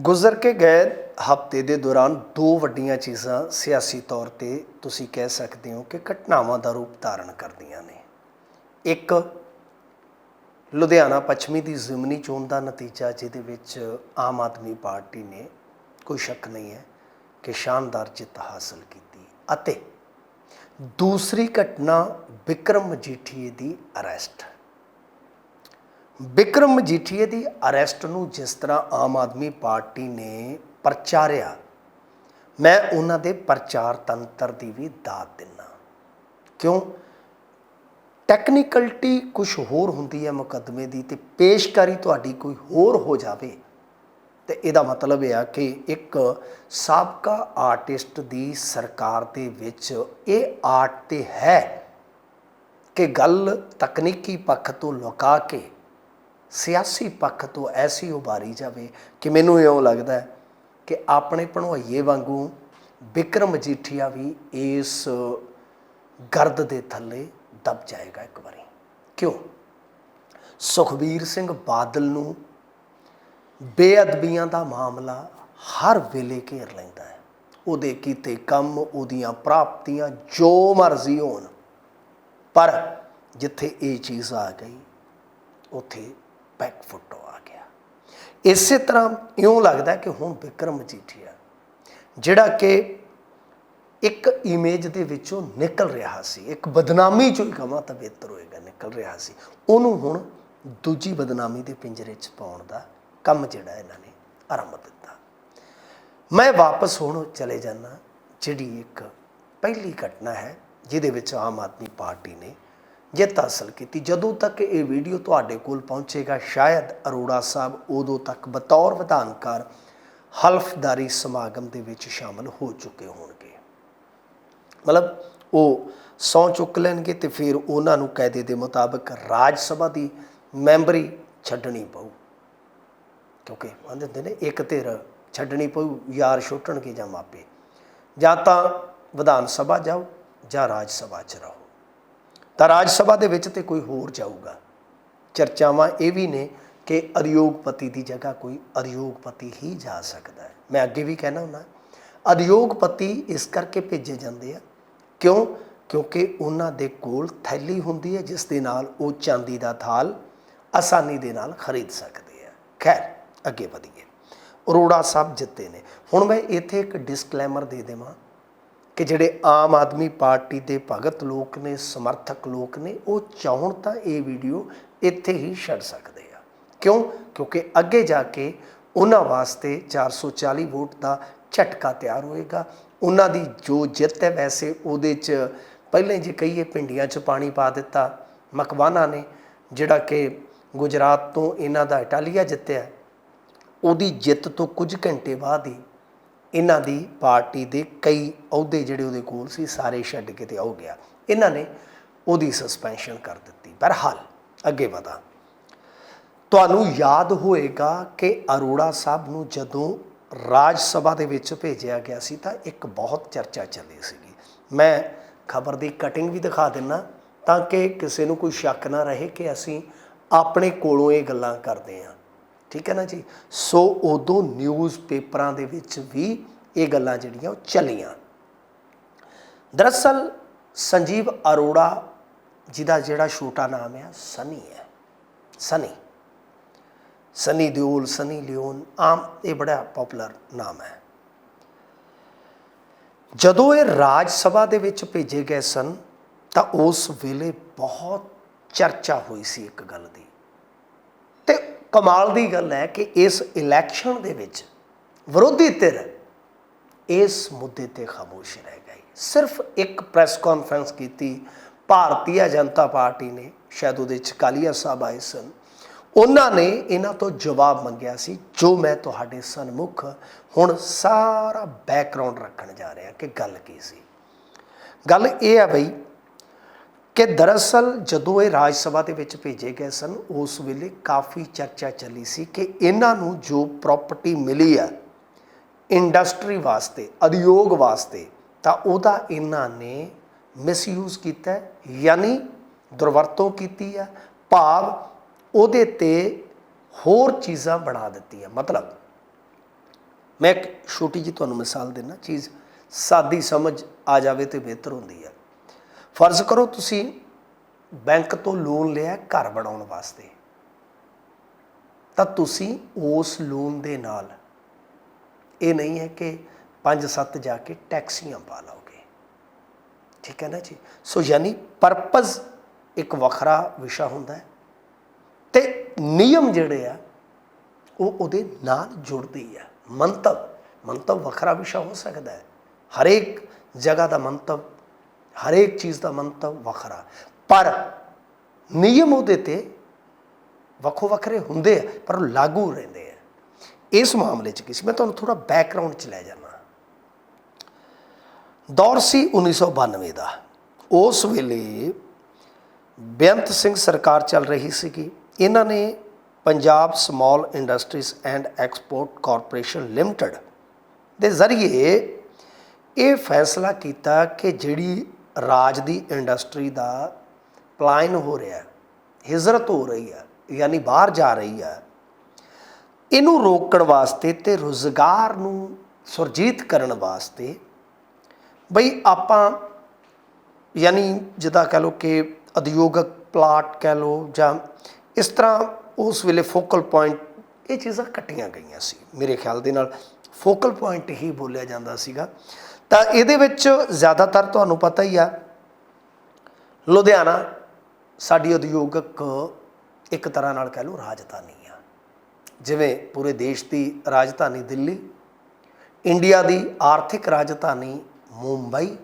ਗੁਜ਼ਰ ਕੇ ਗਏ ਹਫ਼ਤੇ ਦੇ ਦੌਰਾਨ ਦੋ ਵੱਡੀਆਂ ਚੀਜ਼ਾਂ ਸਿਆਸੀ ਤੌਰ ਤੇ ਤੁਸੀਂ ਕਹਿ ਸਕਦੇ ਹੋ ਕਿ ਘਟਨਾਵਾਂ ਦਾ ਰੂਪ ਧਾਰਨ ਕਰਦੀਆਂ ਨੇ। ਇੱਕ, ਲੁਧਿਆਣਾ ਪੱਛਮੀ ਦੀ ਜ਼ਿਮਨੀ ਚੋਣ ਦਾ ਨਤੀਜਾ, ਜਿਹਦੇ ਵਿੱਚ ਆਮ ਆਦਮੀ ਪਾਰਟੀ ਨੇ ਕੋਈ ਸ਼ੱਕ ਨਹੀਂ ਹੈ ਕਿ ਸ਼ਾਨਦਾਰ ਜਿੱਤ ਹਾਸਲ ਕੀਤੀ। ਅਤੇ ਦੂਸਰੀ ਘਟਨਾ ਵਿਕਰਮ ਮਜੀਠੀਏ ਦੀ ਅਰੈਸਟ। ਵਿਕਰਮ ਮਜੀਠੀਏ ਦੀ ਅਰੈਸਟ ਨੂੰ ਜਿਸ ਤਰ੍ਹਾਂ ਆਮ ਆਦਮੀ ਪਾਰਟੀ ਨੇ ਪ੍ਰਚਾਰਿਆ, ਮੈਂ ਉਹਨਾਂ ਦੇ ਪ੍ਰਚਾਰ ਤੰਤਰ ਦੀ ਵੀ ਦਾਤ ਦਿੰਨਾ। ਕਿਉਂ? ਟੈਕਨੀਕਲਟੀ ਕੁਝ ਹੋਰ ਹੁੰਦੀ ਹੈ ਮੁਕੱਦਮੇ ਦੀ ਤੇ ਪੇਸ਼ਕਾਰੀ ਤੁਹਾਡੀ ਕੋਈ ਹੋਰ ਹੋ ਜਾਵੇ। ਤੇ ਇਹਦਾ ਮਤਲਬ ਇਹ ਆ ਕਿ ਇੱਕ ਸਾਬਕਾ ਆਰਟਿਸਟ ਦੀ ਸਰਕਾਰ ਦੇ ਵਿੱਚ ਇਹ ਆਰਟ ਤੇ ਹੈ ਕਿ ਗੱਲ ਤਕਨੀਕੀ ਪੱਖ ਤੋਂ ਲੁਕਾ ਕੇ ਸਿਆਸੀ ਪੱਖ ਤੋਂ ਐਸੀ ਉਭਾਰੀ ਜਾਵੇ ਕਿ ਮੈਨੂੰ ਇਉਂ ਲੱਗਦਾ ਹੈ ਕਿ ਆਪਣੇ ਭਣੋਈਏ ਵਾਂਗੂ ਵਿਕਰਮ ਮਜੀਠੀਆ ਵੀ ਇਸ ਗਰਦ ਦੇ ਥੱਲੇ ਦਬ ਜਾਏਗਾ ਇੱਕ ਵਾਰੀ। ਕਿਉਂ? ਸੁਖਬੀਰ ਸਿੰਘ ਬਾਦਲ ਨੂੰ ਬੇਅਦਬੀਆਂ ਦਾ ਮਾਮਲਾ ਹਰ ਵੇਲੇ ਘੇਰ ਲੈਂਦਾ ਹੈ। ਉਹਦੇ ਕੀਤੇ ਕੰਮ, ਉਹਦੀਆਂ ਪ੍ਰਾਪਤੀਆਂ ਜੋ ਮਰਜ਼ੀ ਹੋਣ, ਪਰ ਜਿੱਥੇ ਇਹ ਚੀਜ਼ ਆ ਗਈ, ਉੱਥੇ ਬੈਕ ਫੁੱਟ ਆ ਗਿਆ। ਇਸੇ ਤਰ੍ਹਾਂ ਇਉਂ ਲੱਗਦਾ ਕਿ ਹੁਣ ਵਿਕਰਮ ਮਜੀਠੀਆ ਜਿਹੜਾ ਕਿ ਇੱਕ ਇਮੇਜ ਦੇ ਵਿੱਚੋਂ ਨਿਕਲ ਰਿਹਾ ਸੀ, ਇੱਕ ਬਦਨਾਮੀ ਚੋਂ ਹੀ ਕਮਾ ਤਾਂ ਬਿਹਤਰ ਹੋਏਗਾ, ਨਿਕਲ ਰਿਹਾ ਸੀ। ਉਹਨੂੰ ਹੁਣ ਦੂਜੀ ਬਦਨਾਮੀ ਦੇ ਪਿੰਜਰੇ 'ਚ ਪਾਉਣ ਦਾ ਕੰਮ ਜਿਹੜਾ ਇਹਨਾਂ ਨੇ ਆਰੰਭ ਦਿੱਤਾ। ਮੈਂ ਵਾਪਸ ਹੁਣ ਚਲੇ ਜਾਣਾ ਜਿਹੜੀ ਇੱਕ ਪਹਿਲੀ ਘਟਨਾ ਹੈ, ਜਿਹਦੇ ਵਿੱਚ ਆਮ ਆਦਮੀ ਪਾਰਟੀ ਨੇ ਜਿੱਤ ਹਾਸਲ ਕੀਤੀ। ਜਦੋਂ ਤੱਕ ਇਹ ਵੀਡੀਓ ਤੁਹਾਡੇ ਕੋਲ ਪਹੁੰਚੇਗਾ, ਸ਼ਾਇਦ ਅਰੋੜਾ ਸਾਹਿਬ ਉਦੋਂ ਤੱਕ ਬਤੌਰ ਵਿਧਾਨਕਾਰ ਹਲਫਦਾਰੀ ਸਮਾਗਮ ਦੇ ਵਿੱਚ ਸ਼ਾਮਲ ਹੋ ਚੁੱਕੇ ਹੋਣਗੇ। ਮਤਲਬ ਉਹ ਸੌ ਚੁੱਕ ਲੈਣਗੇ ਤੇ ਫਿਰ ਉਹਨਾਂ ਨੂੰ ਕਾਇਦੇ ਦੇ ਮੁਤਾਬਕ ਰਾਜ ਸਭਾ ਦੀ ਮੈਂਬਰੀ ਛੱਡਣੀ ਪਊ। ਕਿਉਂਕਿ ਕਹਿੰਦੇ ਹੁੰਦੇ ਨੇ, ਇੱਕ ਧਿਰ ਛੱਡਣੀ ਪਊ, ਯਾਰ ਛੁੱਟਣਗੇ ਜਾਂ ਮਾਪੇ। ਜਾਂ ਤਾਂ ਵਿਧਾਨ ਸਭਾ ਜਾਓ ਜਾਂ ਰਾਜ ਸਭਾ 'ਚ ਰਹੋ। ਤਾਂ ਰਾਜ ਸਭਾ ਦੇ ਵਿੱਚ ਤੇ ਕੋਈ ਹੋਰ ਜਾਊਗਾ। ਚਰਚਾਵਾਂ ਇਹ ਵੀ ਨੇ ਕਿ ਅਧਿਯੋਗਪਤੀ ਦੀ ਜਗ੍ਹਾ ਕੋਈ ਅਧਿਯੋਗਪਤੀ ਹੀ ਜਾ ਸਕਦਾ ਹੈ। ਮੈਂ ਅੱਗੇ ਵੀ ਕਹਿਣਾ ਹੁੰਦਾ ਅਧਿਯੋਗਪਤੀ ਇਸ ਕਰਕੇ ਭੇਜੇ ਜਾਂਦੇ ਆ, ਕਿਉਂ? ਕਿਉਂਕਿ ਉਹਨਾਂ ਦੇ ਕੋਲ ਥੈਲੀ ਹੁੰਦੀ ਹੈ, ਜਿਸ ਦੇ ਨਾਲ ਉਹ ਚਾਂਦੀ ਦਾ ਥਾਲ ਆਸਾਨੀ ਦੇ ਨਾਲ ਖਰੀਦ ਸਕਦੇ ਆ। ਖੈਰ, ਅੱਗੇ ਵਧੀਏ। ਅਰੋੜਾ ਸਾਹਿਬ ਜਿੱਤੇ ਨੇ। ਹੁਣ ਮੈਂ ਇੱਥੇ ਇੱਕ ਡਿਸਕਲੇਮਰ ਦੇ ਦੇਵਾਂ। ਕਿ ਜਿਹੜੇ ਆਮ ਆਦਮੀ ਪਾਰਟੀ ਦੇ ਭਗਤ ਲੋਕ ਨੇ, ਸਮਰਥਕ ਲੋਕ ਨੇ, ਉਹ ਚਾਹਣ ਤਾਂ ਇਹ ਵੀਡੀਓ ਇੱਥੇ ਹੀ ਛੱਡ ਸਕਦੇ ਆ। ਕਿਉਂ? ਕਿਉਂਕਿ ਅੱਗੇ ਜਾ ਕੇ ਉਹਨਾਂ ਵਾਸਤੇ 440 ਵੋਟ ਦਾ ਝਟਕਾ ਤਿਆਰ ਹੋਏਗਾ। ਉਹਨਾਂ ਦੀ ਜੋ ਜਿੱਤ ਹੈ, ਵੈਸੇ ਉਹਦੇ 'ਚ ਪਹਿਲਾਂ ਜੇ ਕਹੀਏ ਪਿੰਡੀਆਂ 'ਚ ਪਾਣੀ ਪਾ ਦਿੱਤਾ ਮਕਵਾਨਾ ਨੇ, ਜਿਹੜਾ ਕਿ ਗੁਜਰਾਤ ਤੋਂ ਇਹਨਾਂ ਦਾ ਇਟਾਲੀਆ ਜਿੱਤਿਆ। ਉਹਦੀ ਜਿੱਤ ਤੋਂ ਕੁਝ ਘੰਟੇ ਬਾਅਦ ਹੀ ਇਹਨਾਂ ਦੀ ਪਾਰਟੀ ਦੇ ਕਈ ਅਹੁਦੇ ਜਿਹੜੇ ਉਹਦੇ ਕੋਲ ਸੀ, ਸਾਰੇ ਛੱਡ ਕੇ ਤੇ ਆਉ ਗਿਆ। ਇਹਨਾਂ ਨੇ ਉਹਦੀ ਸਸਪੈਂਸ਼ਨ ਕਰ ਦਿੱਤੀ। ਪਰ ਹਾਲ ਅੱਗੇ ਵਧਾ। ਤੁਹਾਨੂੰ ਯਾਦ ਹੋਏਗਾ ਕਿ ਅਰੋੜਾ ਸਾਹਿਬ ਨੂੰ ਜਦੋਂ ਰਾਜ ਸਭਾ ਦੇ ਵਿੱਚ ਭੇਜਿਆ ਗਿਆ ਸੀ, ਤਾਂ ਇੱਕ ਬਹੁਤ ਚਰਚਾ ਚੱਲੀ ਸੀਗੀ। ਮੈਂ ਖਬਰ ਦੀ ਕਟਿੰਗ ਵੀ ਦਿਖਾ ਦਿੰਨਾ, ਤਾਂ ਕਿ ਕਿਸੇ ਨੂੰ ਕੋਈ ਸ਼ੱਕ ਨਾ ਰਹੇ ਕਿ ਅਸੀਂ ਆਪਣੇ ਕੋਲੋਂ ਇਹ ਗੱਲਾਂ ਕਰਦੇ ਹਾਂ। ਠੀਕ ਹੈ ਨਾ ਜੀ? ਸੋ ਉਦੋਂ ਨਿਊਜ਼ ਪੇਪਰਾਂ ਦੇ ਵਿੱਚ ਵੀ ਇਹ ਗੱਲਾਂ ਜਿਹੜੀਆਂ ਉਹ ਚੱਲੀਆਂ। ਦਰਅਸਲ ਸੰਜੀਵ ਅਰੋੜਾ ਜਿਹਦਾ ਜਿਹੜਾ ਛੋਟਾ ਨਾਮ ਹੈ, ਸਨੀ ਹੈ। ਸਨੀ। ਸਨੀ ਦਿਓਲ, ਸਨੀ ਲਿਓਨ, ਆਮ ਇਹ ਬੜਾ ਪਪੂਲਰ ਨਾਮ ਹੈ। ਜਦੋਂ ਇਹ ਰਾਜ ਸਭਾ ਦੇ ਵਿੱਚ ਭੇਜੇ ਗਏ ਸਨ, ਤਾਂ ਉਸ ਵੇਲੇ ਬਹੁਤ ਚਰਚਾ ਹੋਈ ਸੀ ਇੱਕ ਗੱਲ ਦੀ। ਤੇ ਕਮਾਲ ਦੀ ਗੱਲ ਹੈ ਕਿ ਇਸ ਇਲੈਕਸ਼ਨ ਦੇ ਵਿੱਚ ਵਿਰੋਧੀ ਧਿਰ ਇਸ ਮੁੱਦੇ ਤੇ ਖਾਮੋਸ਼ ਰਹਿ ਗਈ ਸਿਰਫ ਇੱਕ ਪ੍ਰੈਸ ਕਾਨਫਰੰਸ ਕੀਤੀ ਭਾਰਤੀ ਜਨਤਾ ਪਾਰਟੀ ਨੇ, ਸ਼ਾਇਦ ਉਹਦੇ ਚ ਕਾਲੀਆ ਸਾਹਿਬ ਆਏ ਸਨ। ਉਹਨਾਂ ਨੇ ਇਹਨਾਂ ਤੋਂ ਜਵਾਬ ਮੰਗਿਆ ਸੀ, ਜੋ ਮੈਂ ਤੁਹਾਡੇ ਸਨਮੁਖ ਹੁਣ ਸਾਰਾ ਬੈਕਗ੍ਰਾਉਂਡ ਰੱਖਣ ਜਾ ਰਿਹਾ ਕਿ ਗੱਲ ਕੀ ਸੀ। ਗੱਲ ਇਹ ਆ ਬਈ ਕਿ ਦਰਅਸਲ ਜਦੋਂ ਇਹ ਰਾਜ ਸਭਾ ਦੇ ਵਿੱਚ ਭੇਜੇ ਗਏ ਸਨ, ਉਸ ਵੇਲੇ ਕਾਫੀ ਚਰਚਾ ਚੱਲੀ ਸੀ ਕਿ ਇਹਨਾਂ ਨੂੰ ਜੋ ਪ੍ਰਾਪਰਟੀ ਮਿਲੀ ਆ ਇੰਡਸਟਰੀ ਵਾਸਤੇ, ਉਦਯੋਗ ਵਾਸਤੇ, ਤਾਂ ਉਹਦਾ ਇਹਨਾਂ ਨੇ ਮਿਸਯੂਜ਼ ਕੀਤਾ ਯਾਨੀ ਦੁਰਵਰਤੋਂ ਕੀਤੀ ਹੈ, ਭਾਵ ਉਹਦੇ ਤੇ ਹੋਰ ਚੀਜ਼ਾਂ ਬਣਾ ਦਿੱਤੀਆਂ। ਮਤਲਬ ਮੈਂ ਇੱਕ ਛੋਟੀ ਜੀ ਤੁਹਾਨੂੰ ਮਿਸਾਲ ਦੇਣਾ ਚੀਜ਼ ਸਾਦੀ ਸਮਝ ਆ ਜਾਵੇ ਤੇ ਬਿਹਤਰ ਹੁੰਦੀ ਹੈ। ਫਰਜ਼ ਕਰੋ ਤੁਸੀਂ ਬੈਂਕ ਤੋਂ ਲੋਨ ਲਿਆ ਘਰ ਬਣਾਉਣ ਵਾਸਤੇ। ਤਾਂ ਤੁਸੀਂ ਉਸ ਲੋਨ ਦੇ ਨਾਲ ਇਹ ਨਹੀਂ ਹੈ ਕਿ 5-7 ਜਾ ਕੇ ਟੈਕਸੀਆਂ ਪਾ ਲਓਗੇ। ਠੀਕ ਹੈ ਨਾ ਜੀ? ਸੋ ਯਾਨੀ ਪਰਪਸ ਇੱਕ ਵੱਖਰਾ ਵਿਸ਼ਾ ਹੁੰਦਾ ਹੈ ਤੇ ਨਿਯਮ ਜਿਹੜੇ ਆ, ਉਹ ਉਹਦੇ ਨਾਲ ਜੁੜਦੇ ਆ। ਮੰਤਵ ਮੰਤਵ ਵੱਖਰਾ ਵਿਸ਼ਾ ਹੋ ਸਕਦਾ ਹੈ। ਹਰੇਕ ਜਗ੍ਹਾ ਦਾ ਮੰਤਵ ਹਰੇਕ ਚੀਜ਼ ਦਾ ਮੰਤਵ ਵੱਖਰਾ ਪਰ ਨਿਯਮ ਉਹਦੇ ਤੇ ਵੱਖੋ ਵੱਖਰੇ ਹੁੰਦੇ ਆ, ਪਰ ਉਹ ਲਾਗੂ ਰਹਿੰਦੇ ਆ। ਇਸ ਮਾਮਲੇ 'ਚ ਕੀ ਸੀ? ਮੈਂ ਤੁਹਾਨੂੰ ਥੋੜਾ ਬੈਕਗ੍ਰਾਉਂਡ 'ਚ ਲੈ ਜਾਣਾ ਦੌਰ ਸੀ 1992 ਦਾ। ਉਸ ਵੇਲੇ ਬੇਅੰਤ ਸਿੰਘ ਸਰਕਾਰ ਚੱਲ ਰਹੀ ਸੀਗੀ। ਇਹਨਾਂ ਨੇ Punjab Small Industries and Export Corporation Limited ਦੇ ਜ਼ਰੀਏ ਇਹ ਫੈਸਲਾ ਕੀਤਾ ਕਿ ਜਿਹੜੀ ਰਾਜ ਦੀ ਇੰਡਸਟਰੀ ਦਾ ਪਲਾਇਨ ਹੋ ਰਿਹਾ ਹਿਜਰਤ ਹੋ ਰਹੀ ਹੈ, ਯਾਨੀ ਬਾਹਰ ਜਾ ਰਹੀ ਹੈ। ਇਹਨੂੰ ਰੋਕਣ ਵਾਸਤੇ ਤੇ ਰੋਜ਼ਗਾਰ ਨੂੰ ਸੁਰਜੀਤ ਕਰਨ ਵਾਸਤੇ ਬਈ ਆਪਾਂ, ਯਾਨੀ ਜਿੱਦਾਂ ਕਹ ਲਓ ਕਿ ਉਦਯੋਗਿਕ ਪਲਾਟ ਕਹਿ ਲਓ ਜਾਂ ਇਸ ਤਰ੍ਹਾਂ ਉਸ ਵੇਲੇ ਫੋਕਲ ਪੁਆਇੰਟ, ਇਹ ਚੀਜ਼ਾਂ ਕੱਟੀਆਂ ਗਈਆਂ ਸੀ। ਮੇਰੇ ਖਿਆਲ ਦੇ ਨਾਲ ਫੋਕਲ ਪੁਆਇੰਟ ਹੀ ਬੋਲਿਆ ਜਾਂਦਾ ਸੀਗਾ। ਤਾਂ ਇਹਦੇ ਵਿੱਚ ਜ਼ਿਆਦਾਤਰ ਤੁਹਾਨੂੰ ਪਤਾ ਹੀ ਆ, ਲੁਧਿਆਣਾ ਸਾਡੀ ਉਦਯੋਗਿਕ ਇੱਕ ਤਰ੍ਹਾਂ ਨਾਲ ਕਹਿ ਲਓ ਰਾਜਧਾਨੀ ਆ। ਜਿਵੇਂ ਪੂਰੇ ਦੇਸ਼ ਦੀ ਰਾਜਧਾਨੀ ਦਿੱਲੀ, ਇੰਡੀਆ ਦੀ ਆਰਥਿਕ ਰਾਜਧਾਨੀ ਮੁੰਬਈ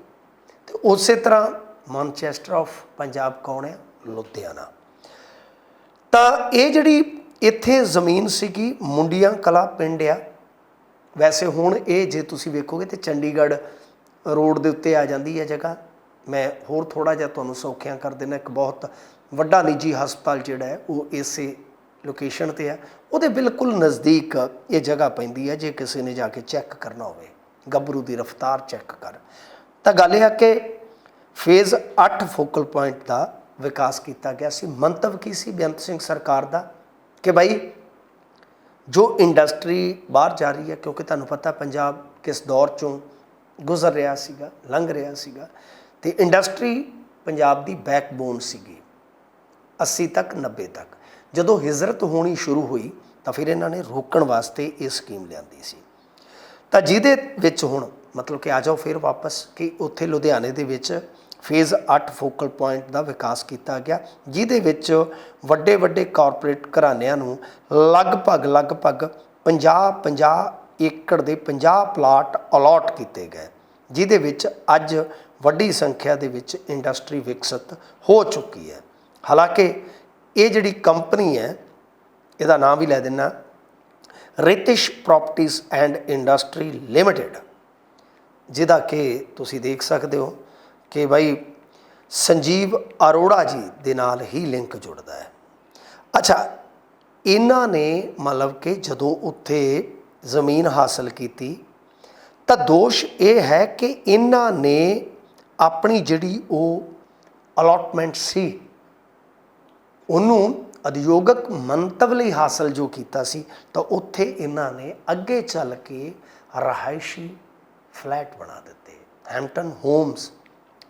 ਤੇ ਉਸੇ ਤਰ੍ਹਾਂ ਮਾਨਚੈਸਟਰ ਆਫ ਪੰਜਾਬ ਕੌਣ ਹੈ ਲੁਧਿਆਣਾ। ਤਾਂ ਇਹ ਜਿਹੜੀ ਇੱਥੇ ਜ਼ਮੀਨ ਸੀਗੀ, ਮੁੰਡੀਆਂ ਕਲਾ ਪਿੰਡ ਆ ਵੈਸੇ ਹੁਣ ਇਹ ਜੇ ਤੁਸੀਂ ਵੇਖੋਗੇ ਤੇ ਚੰਡੀਗੜ੍ਹ ਰੋਡ ਦੇ ਉੱਤੇ ਆ ਜਾਂਦੀ ਹੈ ਜਗ੍ਹਾ। ਮੈਂ ਹੋਰ ਥੋੜਾ ਜਿਹਾ ਤੁਹਾਨੂੰ ਸੌਖਿਆਂ ਕਰ ਦੇਣਾ ਇੱਕ ਬਹੁਤ ਵੱਡਾ ਨਿੱਜੀ ਹਸਪਤਾਲ ਜਿਹੜਾ ਹੈ, ਉਹ ਇਸੇ ਲੋਕੇਸ਼ਨ ਤੇ ਹੈ। ਉਹਦੇ ਬਿਲਕੁਲ ਨਜ਼ਦੀਕ ਇਹ ਜਗ੍ਹਾ ਪੈਂਦੀ ਹੈ, ਜੇ ਕਿਸੇ ਨੇ ਜਾ ਕੇ ਚੈੱਕ ਕਰਨਾ ਹੋਵੇ। ਗੱਭਰੂ ਦੀ ਰਫ਼ਤਾਰ ਚੈੱਕ ਕਰ। ਤਾਂ ਗੱਲ ਇਹ ਹੈ ਕਿ ਫੇਜ਼ 8 ਫੋਕਲ ਪੁਆਇੰਟ ਦਾ ਵਿਕਾਸ ਕੀਤਾ ਗਿਆ ਸੀ। ਮੰਤਵ ਕੀ ਸੀ ਬੇਅੰਤ ਸਿੰਘ ਸਰਕਾਰ ਦਾ? ਕਿ ਭਾਈ ਜੋ ਇੰਡਸਟਰੀ ਬਾਹਰ ਜਾ ਰਹੀ ਹੈ, ਕਿਉਂਕਿ ਤੁਹਾਨੂੰ ਪਤਾ ਪੰਜਾਬ ਕਿਸ ਦੌਰ ਚੋਂ ਗੁਜ਼ਰ ਰਿਹਾ ਸੀਗਾ, ਲੰਘ ਰਿਹਾ ਸੀਗਾ, ਤੇ ਇੰਡਸਟਰੀ ਪੰਜਾਬ ਦੀ ਬੈਕਬੋਨ ਸੀਗੀ 80 ਤੱਕ 90 ਤੱਕ। ਜਦੋਂ ਹਿਜਰਤ ਹੋਣੀ ਸ਼ੁਰੂ ਹੋਈ, ਤਾਂ ਫਿਰ ਇਹਨਾਂ ਨੇ ਰੋਕਣ ਵਾਸਤੇ ਇਹ ਸਕੀਮ ਲਿਆਂਦੀ ਸੀ। ਤਾਂ ਜਿਹਦੇ ਵਿੱਚ ਹੁਣ ਮਤਲਬ ਕਿ ਆ ਜਾਓ ਫਿਰ ਵਾਪਸ, ਕਿ ਉੱਥੇ ਲੁਧਿਆਣੇ ਦੇ ਵਿੱਚ ਫੇਜ਼ 8 ਫੋਕਲ ਪੁਆਇੰਟ ਦਾ ਵਿਕਾਸ ਕੀਤਾ ਗਿਆ, ਜਿਹਦੇ ਵਿੱਚ ਵੱਡੇ ਵੱਡੇ ਕਾਰਪੋਰੇਟ ਘਰਾਣਿਆਂ ਨੂੰ ਲਗਭਗ ਲਗਭਗ 50 50 ਏਕੜ ਦੇ 50 ਪਲਾਟ ਅਲਾਟ ਕੀਤੇ ਗਏ, ਜਿਹਦੇ ਵਿੱਚ ਅੱਜ ਵੱਡੀ ਸੰਖਿਆ ਦੇ ਵਿੱਚ ਇੰਡਸਟਰੀ ਵਿਕਸਿਤ ਹੋ ਚੁੱਕੀ ਹੈ। ਹਾਲਾਂਕਿ ਇਹ ਜਿਹੜੀ ਕੰਪਨੀ ਹੈ, ਇਹਦਾ ਨਾਮ ਵੀ ਲੈ ਦਿੰਨਾ, Ritish Properties and Industry Limited, ਜਿਹਦਾ ਕਿ ਤੁਸੀਂ ਦੇਖ ਸਕਦੇ ਹੋ ਕਿ ਭਾਈ ਸੰਜੀਵ ਅਰੋੜਾ ਜੀ ਦੇ ਨਾਲ ਹੀ ਲਿੰਕ ਜੁੜਦਾ ਹੈ। ਅੱਛਾ, ਇਹਨਾਂ ਨੇ ਮਤਲਬ ਕਿ ਜਦੋਂ ਉੱਥੇ ਜ਼ਮੀਨ ਹਾਸਲ ਕੀਤੀ, ਤਾਂ ਦੋਸ਼ ਇਹ ਹੈ ਕਿ ਇਹਨਾਂ ਨੇ ਆਪਣੀ ਜਿਹੜੀ ਉਹ ਅਲਾਟਮੈਂਟ ਸੀ, ਉਹਨੂੰ ਉਦਯੋਗਿਕ ਮੰਤਵ ਲਈ ਹਾਸਲ ਜੋ ਕੀਤਾ ਸੀ, ਤਾਂ ਉੱਥੇ ਇਹਨਾਂ ਨੇ ਅੱਗੇ ਚੱਲ ਕੇ ਰਹਾਇਸ਼ੀ ਫਲੈਟ ਬਣਾ ਦਿੱਤੇ ਹੈਮਟਨ ਹੋਮਸ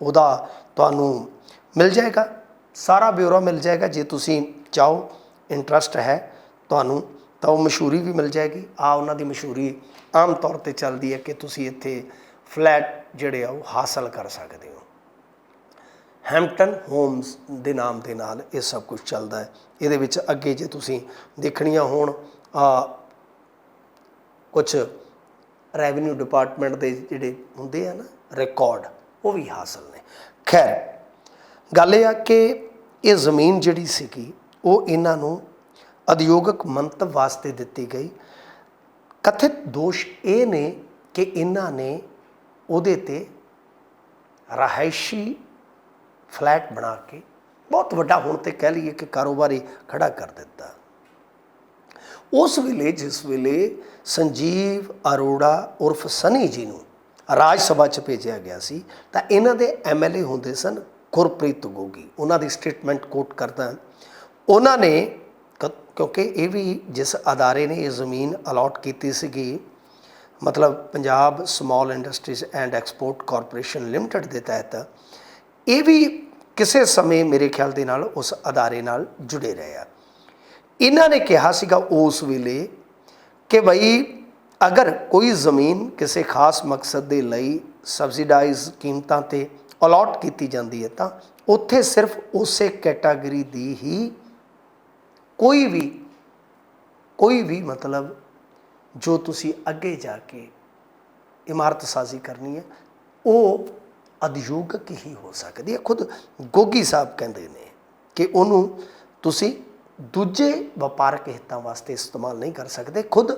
ਉਹਦਾ ਤੁਹਾਨੂੰ ਮਿਲ ਜਾਏਗਾ। ਸਾਰਾ ਬਿਊਰੋ ਮਿਲ ਜਾਏਗਾ। ਜੇ ਤੁਸੀਂ ਚਾਹੋ ਇੰਟਰਸਟ ਹੈ ਤੁਹਾਨੂੰ, ਤਾਂ ਉਹ ਮਸ਼ਹੂਰੀ ਵੀ ਮਿਲ ਜਾਏਗੀ। ਆ ਉਹਨਾਂ ਦੀ ਮਸ਼ਹੂਰੀ ਆਮ ਤੌਰ ਤੇ ਚੱਲਦੀ ਹੈ ਕਿ ਤੁਸੀਂ ਇੱਥੇ ਫਲੈਟ ਜਿਹੜੇ ਆ, ਉਹ ਹਾਸਲ ਕਰ ਸਕਦੇ ਹੋ। ਹੈਮਪਟਨ ਹੋਮਸ ਦੇ ਨਾਮ ਦੇ ਨਾਲ ਇਹ ਸਭ ਕੁਝ ਚੱਲਦਾ ਹੈ। ਇਹਦੇ ਵਿੱਚ ਅੱਗੇ ਜੇ ਤੁਸੀਂ ਦੇਖਣੀਆਂ ਹੋਣ, ਆ ਕੁਝ ਰੈਵਨਿਊ ਡਿਪਾਰਟਮੈਂਟ ਦੇ ਜਿਹੜੇ ਹੁੰਦੇ ਆ ਨਾ ਰਿਕਾਰਡ ਉਹ ਵੀ ਹਾਸਲ ਨੇ। ਖੈਰ, ਗੱਲ ਇਹ ਆ ਕਿ ਇਹ ਜ਼ਮੀਨ ਜਿਹੜੀ ਸੀਗੀ, ਉਹ ਇਹਨਾਂ ਨੂੰ ਉਦਯੋਗਿਕ ਮੰਤਵ ਵਾਸਤੇ ਦਿੱਤੀ ਗਈ। ਕਥਿਤ ਦੋਸ਼ ਇਹ ਨੇ ਕਿ ਇਹਨਾਂ ਨੇ ਉਹਦੇ ਤੇ ਰਹਾਇਸ਼ੀ ਫਲੈਟ ਬਣਾ ਕੇ ਬਹੁਤ ਵੱਡਾ ਹੁਣ ਤੇ ਕਹਿ ਲਈਏ ਕਿ ਕਾਰੋਬਾਰੀ ਖੜਾ ਕਰ ਦਿੱਤਾ। ਉਸ ਵੇਲੇ, ਜਿਸ ਵੇਲੇ ਸੰਜੀਵ ਅਰੋੜਾ ਉਰਫ ਸਨੀ ਜੀ ਨੂੰ ਰਾਜ ਸਭਾ ਚ ਭੇਜਿਆ ਗਿਆ ਸੀ, ਤਾਂ ਇਹਨਾਂ ਦੇ ਐਮਐਲਏ ਹੁੰਦੇ ਸਨ ਗੁਰਪ੍ਰੀਤ ਗੋਗੀ। ਉਹਨਾਂ ਦੀ ਸਟੇਟਮੈਂਟ ਕੋਟ ਕਰਦਾ ਉਹਨਾਂ ਨੇ ਕ- ਕਿਉਂਕਿ ਇਹ ਵੀ ਜਿਸ ਅਦਾਰੇ ਨੇ ਇਹ ਜ਼ਮੀਨ ਅਲਾਟ ਕੀਤੀ ਸੀਗੀ, ਮਤਲਬ Punjab Small Industries and Export Corporation Limited ਦੇ ਤਹਿਤ, ਇਹ ਵੀ ਕਿਸੇ ਸਮੇਂ ਮੇਰੇ ਖਿਆਲ ਦੇ ਨਾਲ ਉਸ ਅਦਾਰੇ ਨਾਲ ਜੁੜੇ ਰਹੇ ਆ। ਇਹਨਾਂ ਨੇ ਕਿਹਾ ਸੀਗਾ ਉਸ ਵੇਲੇ ਕਿ ਭਈ ਅਗਰ ਕੋਈ ਜ਼ਮੀਨ ਕਿਸੇ ਖਾਸ ਮਕਸਦ ਦੇ ਲਈ ਸਬਸਿਡਾਈਜ਼ ਕੀਮਤਾਂ ਤੇ ਅਲਾਟ ਕੀਤੀ ਜਾਂਦੀ ਹੈ, ਤਾਂ ਉੱਥੇ ਸਿਰਫ ਉਸੇ ਕੈਟਾਗਰੀ ਦੀ ਹੀ ਕੋਈ ਵੀ ਕੋਈ ਵੀ ਮਤਲਬ ਜੋ ਤੁਸੀਂ ਅੱਗੇ ਜਾ ਕੇ ਇਮਾਰਤ ਸਾਜ਼ੀ ਕਰਨੀ ਹੈ, ਉਹ ਅਧਿਯੋਗਕ ਹੀ ਹੋ ਸਕਦੀ ਹੈ। ਖੁਦ ਗੋਗੀ ਸਾਹਿਬ ਕਹਿੰਦੇ ਨੇ ਕਿ ਉਹਨੂੰ ਤੁਸੀਂ ਦੂਜੇ ਵਪਾਰਕ ਹਿੱਤਾਂ ਵਾਸਤੇ ਇਸਤੇਮਾਲ ਨਹੀਂ ਕਰ ਸਕਦੇ। ਖੁਦ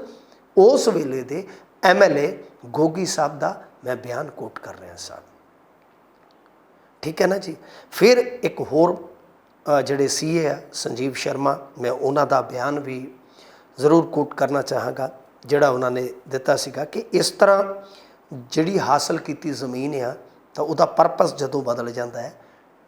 ਉਸ ਵੇਲੇ ਦੇ ਐਮਐਲਏ ਗੋਗੀ ਸਾਹਿਬ ਦਾ ਮੈਂ ਬਿਆਨ ਕੋਟ ਕਰ ਰਿਹਾ ਸਾਹਿਬ ਠੀਕ ਹੈ ਨਾ ਜੀ? ਫਿਰ ਇੱਕ ਹੋਰ ਅ, ਜਿਹੜੇ ਸੀਏ ਆ ਸੰਜੀਵ ਸ਼ਰਮਾ ਮੈਂ ਉਹਨਾਂ ਦਾ ਬਿਆਨ ਵੀ ਜ਼ਰੂਰ ਕੋਟ ਕਰਨਾ ਚਾਹਾਂਗਾ ਜਿਹੜਾ ਉਹਨਾਂ ਨੇ ਦਿੱਤਾ ਸੀਗਾ ਕਿ ਇਸ ਤਰ੍ਹਾਂ ਜਿਹੜੀ ਹਾਸਲ ਕੀਤੀ ਜ਼ਮੀਨ ਆ ਤਾਂ ਉਹਦਾ ਪਰਪਸ ਜਦੋਂ ਬਦਲ ਜਾਂਦਾ ਹੈ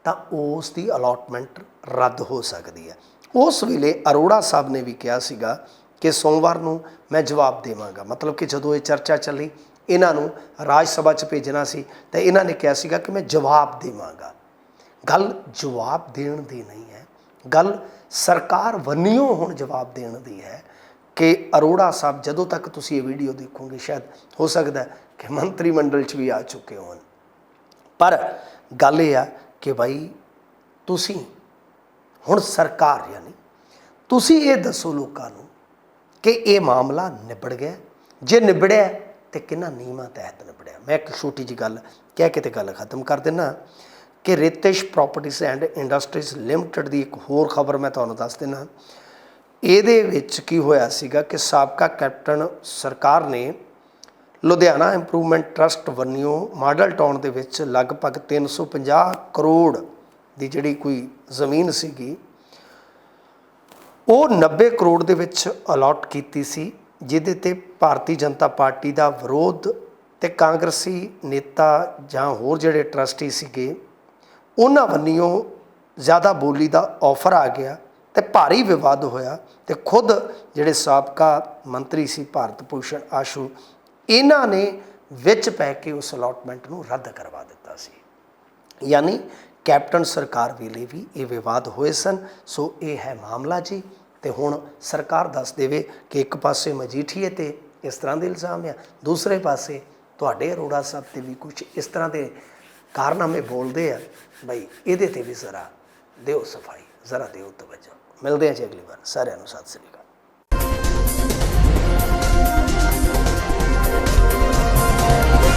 ਤਾਂ ਉਸ ਦੀ ਅਲਾਟਮੈਂਟ ਰੱਦ ਹੋ ਸਕਦੀ ਹੈ। ਉਸ ਵੇਲੇ ਅਰੋੜਾ ਸਾਹਿਬ ਨੇ ਵੀ ਕਿਹਾ ਸੀਗਾ ਕਿ ਸੋਮਵਾਰ ਨੂੰ ਮੈਂ ਜਵਾਬ ਦੇਵਾਂਗਾ। ਮਤਲਬ ਕਿ ਜਦੋਂ ਇਹ ਚਰਚਾ ਚੱਲੀ, ਇਹਨਾਂ ਨੂੰ ਰਾਜ ਸਭਾ 'ਚ ਭੇਜਣਾ ਸੀ, ਤਾਂ ਇਹਨਾਂ ਨੇ ਕਿਹਾ ਸੀਗਾ ਕਿ ਮੈਂ ਜਵਾਬ ਦੇਵਾਂਗਾ। ਗੱਲ ਜਵਾਬ ਦੇਣ ਦੀ ਨਹੀਂ ਹੈ। ਗੱਲ ਸਰਕਾਰ ਵੰਨਿਓ ਹੁਣ ਜਵਾਬ ਦੇਣ ਦੀ ਹੈ ਕਿ ਅਰੋੜਾ ਸਾਹਿਬ ਜਦੋਂ ਤੱਕ ਤੁਸੀਂ ਇਹ ਵੀਡੀਓ ਦੇਖੋਗੇ, ਸ਼ਾਇਦ ਹੋ ਸਕਦਾ ਕਿ ਮੰਤਰੀ ਮੰਡਲ 'ਚ ਵੀ ਆ ਚੁੱਕੇ ਹੋਣ। ਪਰ ਗੱਲ ਇਹ ਆ ਕਿ ਭਾਈ ਤੁਸੀਂ, ਹੁਣ ਸਰਕਾਰ ਯਾਨੀ, ਤੁਸੀਂ ਇਹ ਦੱਸੋ ਲੋਕਾਂ ਨੂੰ ਕਿ ਇਹ ਮਾਮਲਾ ਨਿਬੜ ਗਿਆ। ਜੇ ਨਿਬੜਿਆ ਤੇ ਕਿੰਨਾ ਨਿਯਮਾਂ ਤਹਿਤ ਨਿਬੜਿਆ। ਮੈਂ ਇੱਕ ਛੋਟੀ ਜੀ ਗੱਲ ਕਹਿ ਕੇ ਤੇ ਗੱਲ ਖਤਮ ਕਰ ਦਿੰਨਾ ਕਿ Ritish Properties and Industries Limited ਦੀ ਇੱਕ ਹੋਰ ਖਬਰ ਮੈਂ ਤੁਹਾਨੂੰ ਦੱਸ ਦਿੰਨਾ। ਇਹਦੇ ਵਿੱਚ ਕੀ ਹੋਇਆ ਸੀਗਾ ਕਿ ਸਾਬਕਾ ਕੈਪਟਨ ਸਰਕਾਰ ਨੇ ਲੁਧਿਆਣਾ ਇੰਪਰੂਵਮੈਂਟ ਟਰਸਟ ਵੰਨਿਓ ਮਾਡਲ ਟਾਊਨ ਦੇ ਵਿੱਚ ਲਗਭਗ 350 ਕਰੋੜ ਦੀ ਜਿਹੜੀ ਕੋਈ ਜ਼ਮੀਨ ਸੀਗੀ ਉਹ 90 ਕਰੋੜ ਦੇ ਵਿੱਚ ਅਲਾਟ ਕੀਤੀ ਸੀ, ਜਿਹਦੇ ਤੇ ਭਾਰਤੀ ਜਨਤਾ ਪਾਰਟੀ ਦਾ ਵਿਰੋਧ ਤੇ ਕਾਂਗਰਸੀ ਨੇਤਾ ਜਾਂ ਹੋਰ ਜਿਹੜੇ ਟਰਸਟੀ ਸੀਗੇ, ਉਹਨਾਂ ਵੱਲੋਂ ਜ਼ਿਆਦਾ ਬੋਲੀ ਦਾ ਆਫਰ ਆ ਗਿਆ ਤੇ ਭਾਰੀ ਵਿਵਾਦ ਹੋਇਆ ਤੇ ਖੁਦ ਜਿਹੜੇ ਸਾਬਕਾ ਮੰਤਰੀ ਸੀ ਭਾਰਤ ਭੂਸ਼ਣ ਆਸ਼ੂ, ਇਹਨਾਂ ਨੇ ਵਿੱਚ ਪੈ ਕੇ ਉਸ ਅਲਾਟਮੈਂਟ ਨੂੰ ਰੱਦ ਕਰਵਾ ਦਿੱਤਾ ਸੀ। ਯਾਨੀ ਕੈਪਟਨ ਸਰਕਾਰ ਵੇਲੇ ਵੀ ਇਹ ਵਿਵਾਦ ਹੋਏ ਸਨ। ਸੋ ਇਹ ਹੈ ਮਾਮਲਾ ਜੀ। ਤੇ ਹੁਣ ਸਰਕਾਰ ਦੱਸ ਦੇਵੇ ਕਿ ਇੱਕ ਪਾਸੇ ਮਜੀਠੀਏ ਤੇ ਇਸ ਤਰ੍ਹਾਂ ਦੇ ਇਲਜ਼ਾਮ ਆ, ਦੂਸਰੇ ਪਾਸੇ ਤੁਹਾਡੇ ਅਰੋੜਾ ਸਾਹਿਬ ਤੇ ਵੀ ਕੁਝ ਇਸ ਤਰ੍ਹਾਂ ਦੇ ਕਾਰਨਾਮੇ ਬੋਲਦੇ ਆ, ਬਈ ਇਹਦੇ ਤੇ ਵੀ ਜ਼ਰਾ ਦਿਓ ਸਫ਼ਾਈ, ਜ਼ਰਾ ਦਿਓ ਤਵੱਜੋ। ਮਿਲਦੇ ਆ ਜੀ ਅਗਲੀ ਵਾਰ। ਸਾਰਿਆਂ ਨੂੰ ਸਤਿ ਸ੍ਰੀ ਅਕਾਲ।